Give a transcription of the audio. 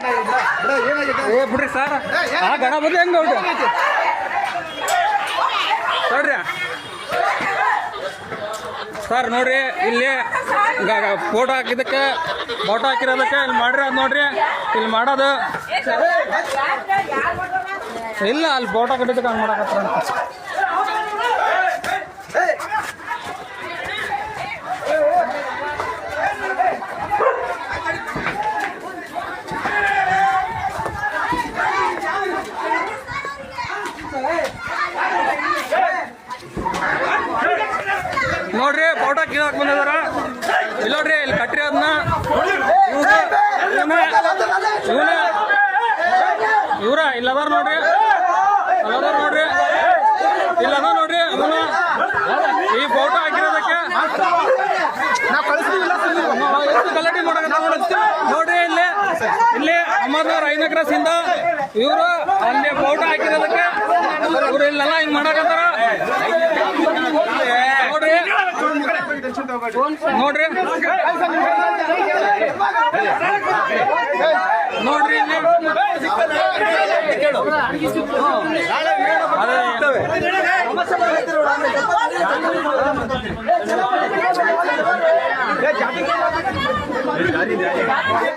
ಏ, ಬಿಡ್ರಿ ಸರ್. ಆ ಗಣಪತಿ ಹೆಂಗ್ ನೋಡ್ರಿ? ನೋಡ್ರಿ. ಸರ್, ನೋಡ್ರಿ, ಇಲ್ಲಿ ಫೋಟೋ ಹಾಕಿದಕ್ಕೆ ಫೋಟೋ ಹಾಕಿರೋದಕ್ಕೆ ಇಲ್ಲಿ ಮಾಡ್ರಿ ಅದು ನೋಡ್ರಿ. ಇಲ್ಲಿ ಮಾಡೋದು. ಇಲ್ಲ, ಅಲ್ಲಿ ಫೋಟೋ ಕಟ್ಟಿದ್ದಕ್ಕೆ ಹಂಗೆ ಮಾಡಕತ್ತಾರ ನೋಡ್ರಿ ಫೋಟೋ ಕೀಳಕ್ ಬಂದಿದಾರ. ಇಲ್ಲಿ ನೋಡ್ರಿ, ಇಲ್ಲಿ ಕಟ್ರಿ ಅದನ್ನ ಇವ್ರ ಇಲ್ಲದಾರ ನೋಡ್ರಿ. ಅಲ್ಲದಾರ ನೋಡ್ರಿ. ಇಲ್ಲದ ನೋಡ್ರಿ ಇವನ ಈ ಫೋಟೋ ಹಾಕಿರೋದಕ್ಕೆ ಗಲಾಟೆ ನೋಡತ್ತಿ ನೋಡ್ರಿ, ಇಲ್ಲಿ ಇಲ್ಲಿ ಅಹಮದ್ನಗರ್ ಐದನೇ ಕ್ರಾಸ್ ಇಂದ ಇವರು ಅಲ್ಲಿ ಫೋಟೋ ಹಾಕಿರೋದಕ್ಕೆ ಇವ್ರು ಇಲ್ಲೆಲ್ಲ ಹಿಂಗ್ ಮಾಡಕತ್ತಾರ ನೋಡ್ರಿ ನೋಡ್ರಿ ನೋಡ್ರಿ ಇಲ್ಲಿ